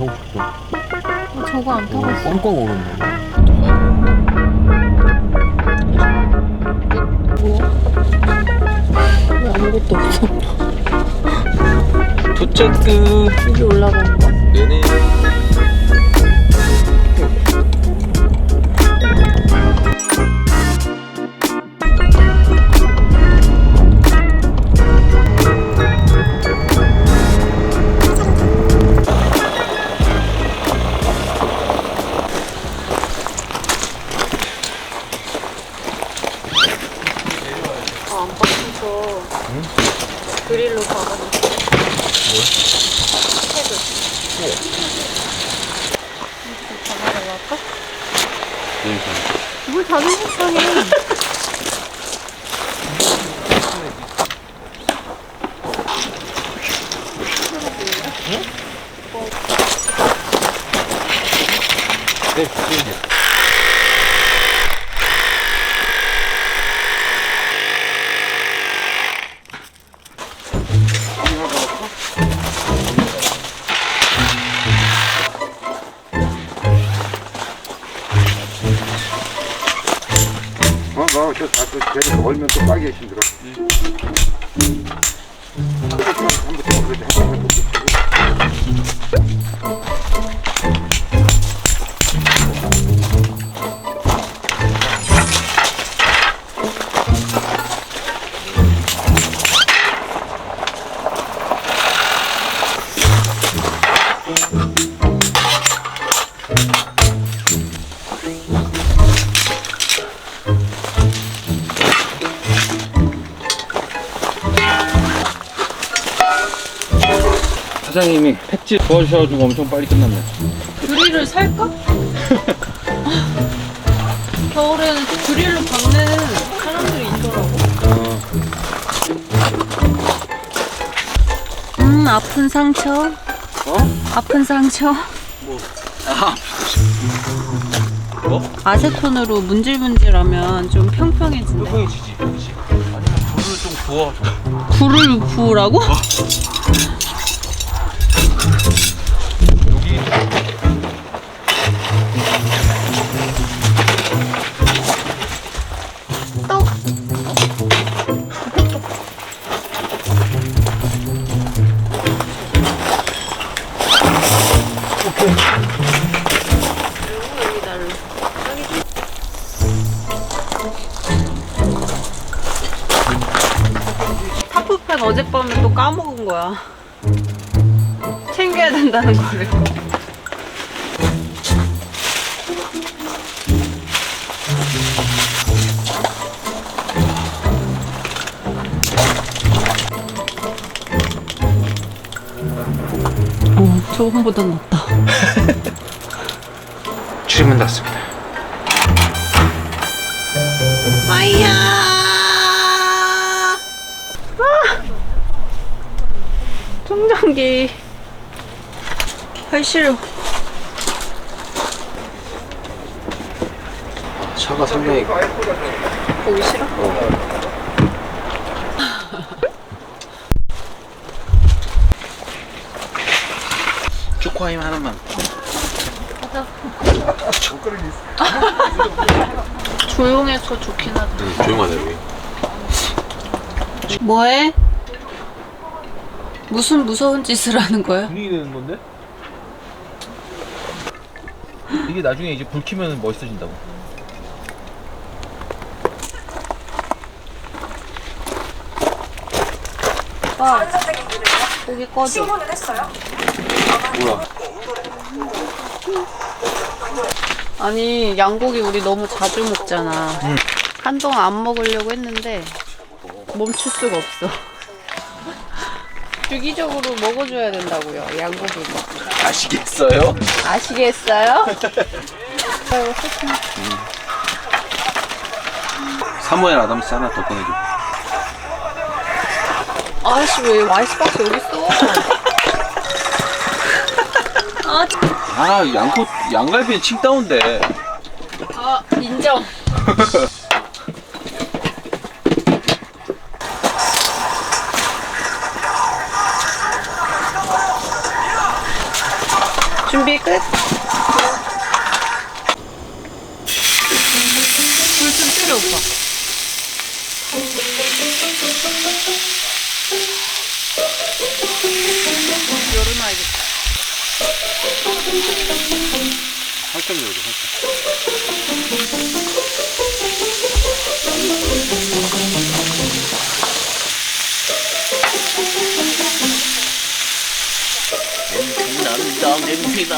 타고 싶어. 어, 저거 안 타고 있어. 꽝꽝 오르네. 왜 아무것도 없어? 도착. 여기 올라가는 거? 네네. 뭘 자존심 상해. 걸면 또 힘들 사장님이 팩질 도와주셔가지고 엄청 빨리 끝났네. 그릴을 살까? 겨울에는 그릴로 박는 사람들이 있더라고. 음, 아픈 상처. 어? 아픈 상처. 아, 뭐? 아세톤으로 문질문질하면 좀 평평해진대. 뿅뿅해지지. 그렇지. 아니면 불을 좀 구워줘. 불을 부으라고? 달라. 타프펜 어젯밤에 또 까먹은 거야. 챙겨야 된다는 거를. 저번보다 낫다. 출입문 닫습니다. 마이야! 아! 충전기. 발 시려. 차가 상당히 보기 싫어? 초코아임 하나만. 조용해서 좋긴 하다. 조용하네 여기. 뭐해? 무슨 무서운 짓을 하는 거야? 분위기 되는 건데? 이게 나중에 이제 불 켜면 멋있어진다고. 오빠, 고기 꺼줘. 뭐야? 아니, 양고기 우리 너무 자주 먹잖아. 한동안 안 먹으려고 했는데 멈출 수가 없어. 주기적으로 먹어줘야 된다고요, 양고기. 아시겠어요? 아시겠어요? 아이고, 세상. 3번에 아담스 하나 더 꺼내줘. 아저씨 왜 아이스 박스 여기 있어? 아 양코 양갈비는 칭따온데. 아 인정. 준비 끝. 살짝 열어줘 살짝 난다 냄새나.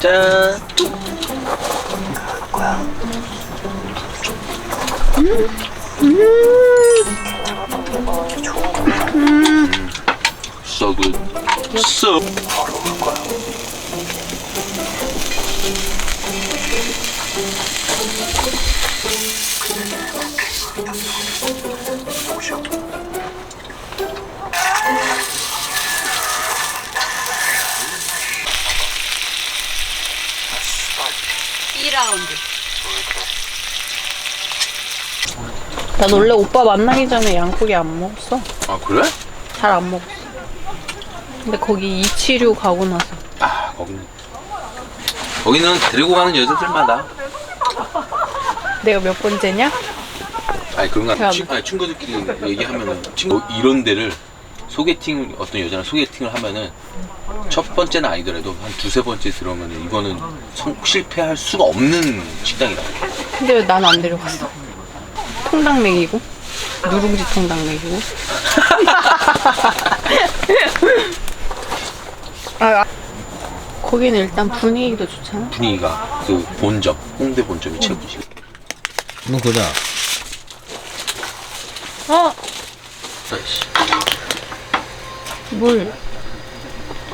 짠. So good So 난 원래 오빠 만나기 전에 양고기 안 먹었어. 아 그래? 잘 안 먹었어. 근데 거기 이치류 가고 나서 아 거기는 거기는 데리고 가는 여자들마다 내가 몇 번째냐? 아니 그런 거 야, 친, 아니, 친구들끼리 얘기하면은 친구 이런 데를 소개팅 어떤 여자랑 소개팅을 하면은 첫 번째는 아니더라도 한 두세 번째 들어오면은 이거는 성, 실패할 수가 없는 식당이다. 근데 왜난안 데려갔어? 통닭 먹이고 누룽지 통닭 먹이고 아, 아. 거기는 일단 분위기도 좋잖아 분위기가 그 본점 홍대 본점이 최고지. 이건 그거잖아. 어! 아이씨. 물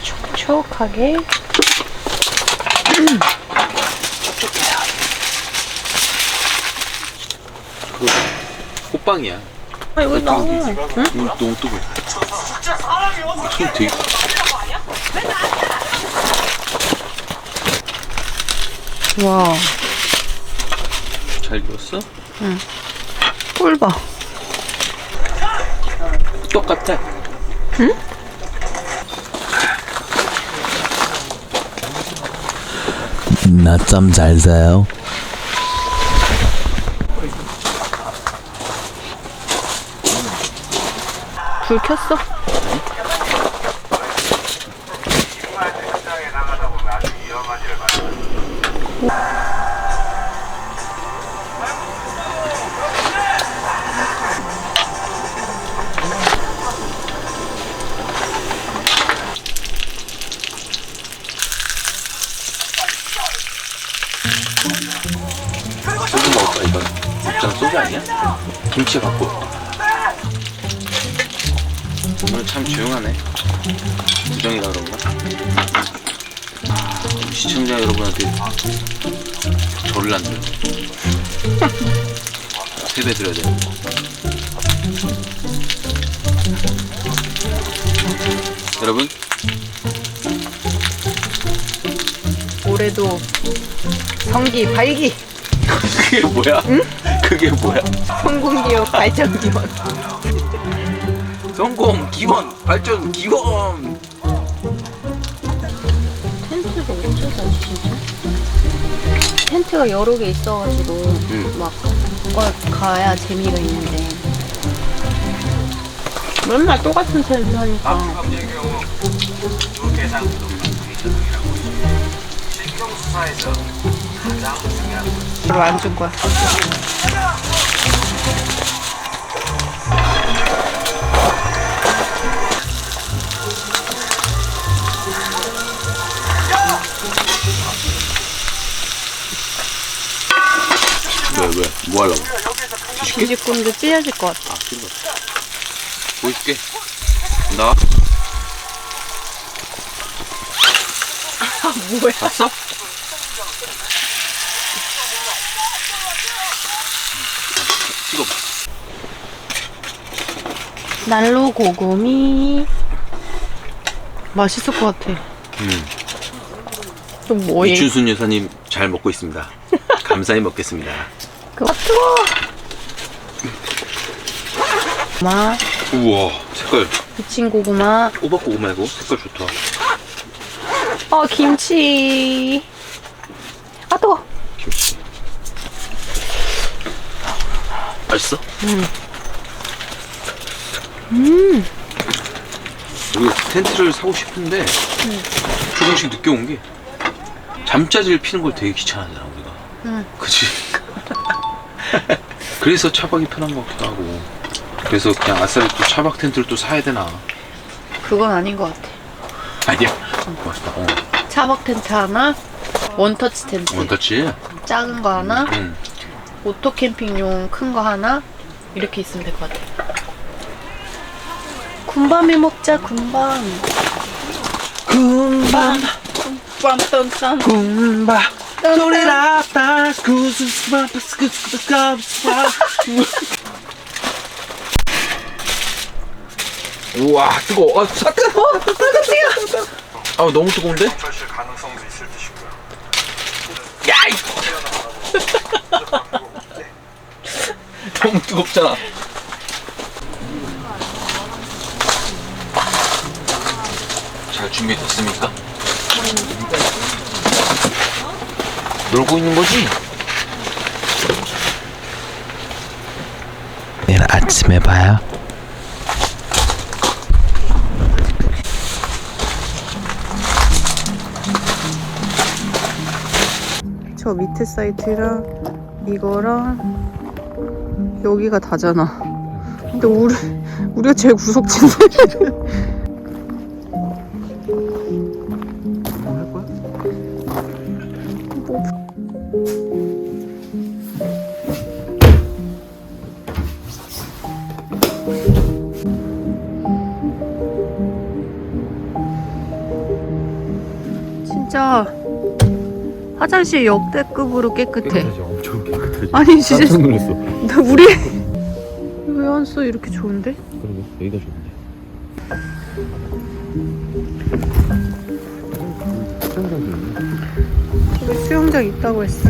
촉촉하게 그거 호빵이야. 아 이거 나 응? 이거 너무 뜨거. 손 되게 와 잘 익었어? 꿀 봐 똑같아. 낮잠 잘 자요. 불 먹을까 이거? 입장 소주 아니야? 김치 갖고 조용하네. 구정이라 그런가? 시청자 여러분한테 절을 안 들어 세배 드려야 돼 여러분? 올해도 성기 발기. 그게 뭐야? 그게 뭐야? 성공기업 발전기원 성공 기원 발전 기원. 텐트가 어쩌다 진짜? 텐트가 여러 개 있어가지고 응. 막 그걸 가야 재미가 있는데. 맨날 똑같은 텐트 하니까. 별로 안줄 거야 뭐 하려고? 뒤집군도 찢어질 것 같아. 아 없어 보여줄게 나 뭐야? 봤어? 찍어봐 난로 고구미. 맛있을 것 같아. 음. 또 뭐해? 이춘순 여사님 잘 먹고 있습니다. 감사히 먹겠습니다 그 뜨거. 고구마, 우와 색깔 부친 고구마, 꼬박 고구마 이거 색깔 좋다. 어 김치. 아 뜨거. 김치. 맛있어? 음. 우리가 텐트를 사고 싶은데 조금씩 늦게 온 게 잠자리를 피는 걸 되게 귀찮아하잖아 우리가. 응. 그치? 그래서 차박이 편한 것 같기도 하고. 그래서 그냥 아싸리 또 차박 텐트를 또 사야 되나? 그건 아닌 것 같아. 아니야. 맛있다. 어. 차박 텐트 하나, 원터치 텐트 원터치? 작은 거 하나, 응. 오토 캠핑용 큰 거 하나 이렇게 있으면 될 것 같아. 군밤에 먹자 군밤. 군밤 군밤 딴딴. 군밤 소리라. 우와 뜨거워 아 뜨거워 뜨거워 아 너무 뜨거운데? 야이 너무 뜨겁잖아 잘 준비됐습니까? 놀고 있는 거지? 내일 아침에 봐요. 저 밑에 사이트랑 이거랑 여기가 다잖아. 근데 우리 우리가 제일 구석진데. 진짜 화장실 역대급으로 깨끗해. 엄청 깨끗하지. 아니 진짜 놀랐어. 나 우리 왜안써 이렇게 좋은데? 그리고 여기가 좋은데. 수영장 있다고 했어.